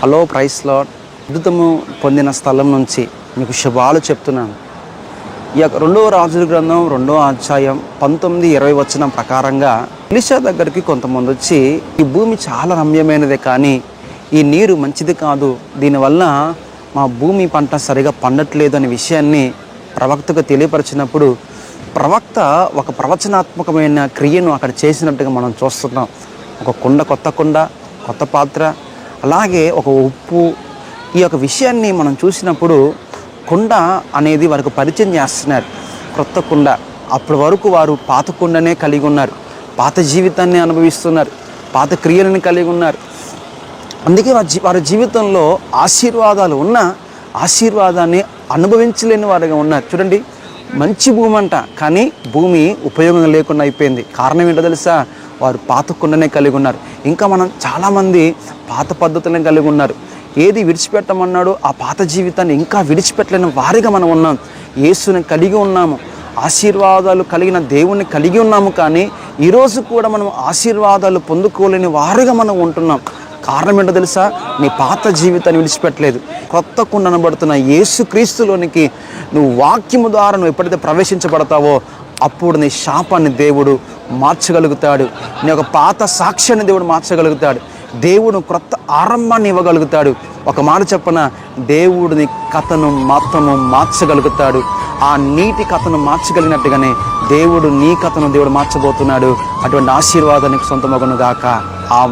Hello ప్రైస్లో అద్భుతము పొందిన స్థలం నుంచి మీకు శుభాలు చెప్తున్నాను. ఈ యొక్క రెండవ రాజుల గ్రంథం రెండో అధ్యాయం పంతొమ్మిది ఇరవై వచ్చిన ప్రకారంగా ఎలిషా దగ్గరికి కొంతమంది వచ్చి ఈ భూమి చాలా రమ్యమైనదే కానీ ఈ నీరు మంచిది కాదు. దీనివల్ల మా భూమి పంట సరిగా పండట్లేదు అనే విషయాన్ని ప్రవక్తకు తెలియపరిచినప్పుడు ప్రవక్త ఒక ప్రవచనాత్మకమైన క్రియను అక్కడ చేసినట్టుగా మనం చూస్తున్నాం. ఒక కుండ కొత్త కుండ కొత్త పాత్ర అలాగే ఒక ఉప్పు ఈ యొక్క విషయాన్ని మనం చూసినప్పుడు కుండ అనేది వారికి పరిచయం చేస్తున్నారు. క్రొత్త కుండ. అప్పటి వరకు వారు పాత కుండనే కలిగి ఉన్నారు. పాత జీవితాన్ని అనుభవిస్తున్నారు. పాత క్రియలను కలిగి ఉన్నారు. అందుకే వారి వారి జీవితంలో ఆశీర్వాదాలు ఉన్న ఆశీర్వాదాన్ని అనుభవించలేని వారుగా ఉన్నారు. చూడండి మంచి భూమి అంట. కానీ భూమి ఉపయోగం లేకుండా అయిపోయింది. కారణం ఏంటో తెలుసా? వారు పాత కుండనే కలిగి ఉన్నారు. ఇంకా మనం చాలామంది పాత పద్ధతులను కలిగి ఉన్నారు. ఏది విడిచిపెట్టమన్నాడో ఆ పాత జీవితాన్ని ఇంకా విడిచిపెట్టలేని వారిగా మనం ఉన్నాం. యేసుని కలిగి ఉన్నాము. ఆశీర్వాదాలు కలిగిన దేవుణ్ణి కలిగి ఉన్నాము కానీ ఈరోజు కూడా మనం ఆశీర్వాదాలు పొందుకోలేని వారుగా మనం ఉంటున్నాం. కారణం ఏంటో తెలుసా? నీ పాత జీవితాన్ని విడిచిపెట్టలేదు. కొత్త కుండనబడుతున్న యేసు క్రీస్తులోనికి నువ్వు వాక్యము ద్వారా నువ్వు ఎప్పుడైతే ప్రవేశించబడతావో అప్పుడు నీ శాపాన్ని దేవుడు మార్చగలుగుతాడు. నీ యొక్క పాత సాక్ష్యాన్ని దేవుడు మార్చగలుగుతాడు. దేవుడు క్రొత్త ఆరంభాన్ని ఇవ్వగలుగుతాడు. ఒక మాట చెప్పన? దేవుడిని కథను మాత్రము మార్చగలుగుతాడు. ఆ నీటి కథను మార్చగలిగినట్టుగానే దేవుడు నీ కథను దేవుడు మార్చబోతున్నాడు. అటువంటి ఆశీర్వాదానికి సొంతమగును గాక ఆ